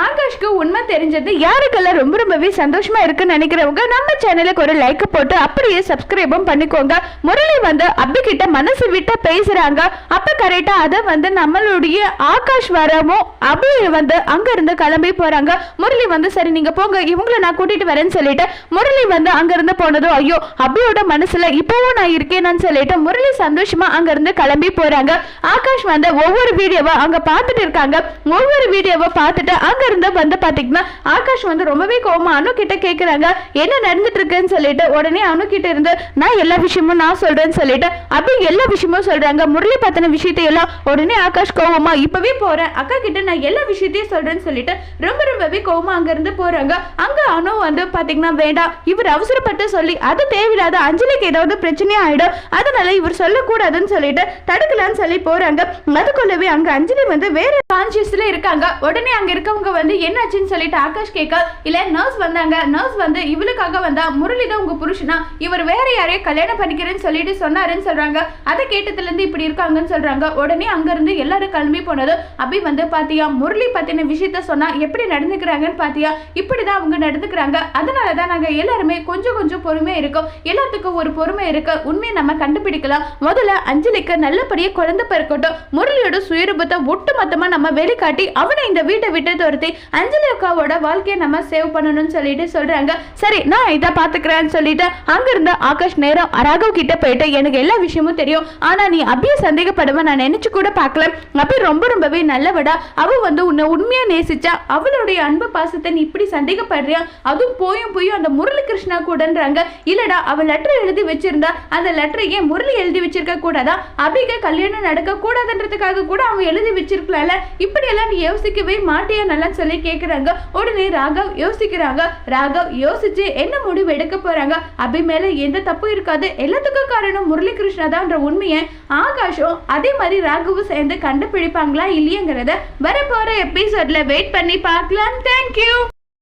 ஆகாஷ்க்கு உண்மை தெரிஞ்சது யாருக்கெல்லாம் ரொம்ப ரொம்பவே சந்தோஷமா இருக்குன்னு நினைக்கிறவங்க நம்ம சேனலுக்கு ஒரு லைக் போட்டு அப்படியே சப்ஸ்கிரைபும் பண்ணிக்கோங்க. முரளி வந்து அப்பி கிட்ட மனசு விட்டு பேசுறாங்க. அப்ப கரெக்டா அதை வந்து நம்மளுடைய ஆகாஷ் வரவும் அபி வந்து அங்க இருந்து கிளம்பி போறாங்க. முரளி வந்து சரி நீங்க போங்க இவங்கள நான் கூட்டிட்டு வரேன்னு சொல்லிட்டு முரளி வந்து அங்க இருந்து போனதும் ஐயோ அபியோட மனசுல இப்பவும் நான் இருக்கேன்னு சொல்லிட்டு முரளி சந்தோஷமா அங்க இருந்து கிளம்பி போறாங்க. ஆகாஷ் வந்து ஒவ்வொரு வீடியோவை அங்க பார்த்துட்டு இருக்காங்க. ஒவ்வொரு வீடியோவை பார்த்துட்டு அங்க வந்து பாத்தீங்கன்னா ஆகாஷ் வந்து ரொம்பவே கோவமா அனு கிட்ட கேக்குறாங்க என்ன நடந்துட்டு இருக்குன்னு சொல்லிட்டு உடனே அனு கிட்ட இருந்து நான் எல்லா விஷயமும் நான் சொல்றேன்னு சொல்லிட்டு அப்படி எல்லா விஷயமும் சொல்றாங்க. முரளி பத்தின விஷயத்தை எல்லாம் உடனே ஆகாஷ் கோவமா இப்பவே போறேன். அக்கா கிட்ட நான் எல்லா விஷயத்தையும் சொல்றேன்னு சொல்லிட்டு ரொம்ப ரொம்பவே கோவமா அங்க இருந்து போறாங்க. அங்க அனு வந்து பாத்தீங்கன்னா வேண்டாம். இவர் அவசரப்பட்டு சொல்லி அது தேவையில்லாத அஞ்சலிக்கு ஏதாவது பிரச்சனையா ஆயிடும். அதனால இவர் சொல்லக்கூடாதுன்னு சொல்லிட்டு தடுக்கலாம்னு சொல்லி போறாங்க. அதுக்குள்ளவே அங்க அஞ்சலி வந்து வேற கான்சியஸ்ல இருக்காங்க. உடனே அங்க இருக்கவங்க வந்து என்னாச்சுன்னு சொல்லிட்டு ஆகாஷ் கேட்க இல்ல நர்ஸ் வந்தாங்க. நர்ஸ் வந்து இவளுக்காக வந்தா முரளி தான் உங்க புருஷனா? இவர் வேற யாரையும் கல்யாணம் பண்ணிக்கிறேன்னு சொல்லிட்டு சொன்னாருன்னு சொல்றாங்க. அதை கேட்டதுல இருந்து இப்படி இருக்காங்கன்னு சொல்றாங்க. உடனே அங்க இருந்து எல்லாரும் கிளம்பி போனதும் அப்படி வந்து பாத்தியா? முரளி பத்தின விஷயத்த சொன்னா எப்படி நடந்துக்கிறாங்கன்னு பாத்தியா? இப்படிதான் அவங்க நடந்துக்கிறாங்க. அதனாலதான் நாங்க எல்லாருமே கொஞ்சம் கொஞ்சம் பொறுமையாக இருக்கோம். எல்லாத்துக்கும் ஒரு பொறுமை இருக்கு. உண்மையை நம்ம கண்டுபிடிக்கலாம். முதல்ல அஞ்சலிக்கு நல்லபடியாக குழந்தை பிறக்கட்டும். முரளியோட சுயரூபத்தை ஒட்டு மொத்தமாக நம்ம நம்ம வெளிக்காட்டி அவனை இந்த வீட்டை விட்டு துரத்தி அஞ்சலி அக்காவோட வாழ்க்கையை நம்ம சேவ் பண்ணணும்னு சொல்லிட்டு சொல்றாங்க. சரி நான் இதை பாத்துக்கிறேன்னு சொல்லிட்டு அங்கிருந்த ஆகாஷ் நேரம் ராகவ் கிட்ட போயிட்டு எனக்கு எல்லா விஷயமும் தெரியும். ஆனா நீ அப்படியே சந்தேகப்படுவ நான் நினைச்சு கூட பார்க்கல. அப்படி ரொம்ப ரொம்பவே நல்லவடா. அவ வந்து உன்னை உண்மையா நேசிச்சா அவளுடைய அன்பு பாசத்தை நீ இப்படி சந்தேகப்படுறியா? அதுவும் போயும் போயும் அந்த முரளி கிருஷ்ணா கூடன்றாங்க. இல்லடா அவ லெட்டர் எழுதி வச்சிருந்தா அந்த லெட்டரை ஏன் முரளி எழுதி வச்சிருக்க கூடாதா? அபிக கல்யாணம் நடக்க கூடாதுன்றதுக்காக கூட அவன் எழுதி வச்சிருக்கலாம்ல. இப்படி எல்லாம் நீ யோசிக்கவே மாட்டியா நல்லா சொல்லி கேக்குறாங்க. உடனே ராகவ் யோசிக்கிறாங்க. ராகவ் யோசிச்சு என்ன முடிவு எடுக்க போறாங்க? அபி மேல எந்த தப்பும் இருக்காது. எல்லாத்துக்கும் காரணம் முரளி கிருஷ்ணா உண்மையை ஆகாஷும் அதே மாதிரி ராகவும் சேர்ந்து கண்டுபிடிப்பாங்களா இல்லையங்கிறத வரப்போற எபிசோட்ல வெயிட் பண்ணி பார்க்கலாம் தேங்க்யூ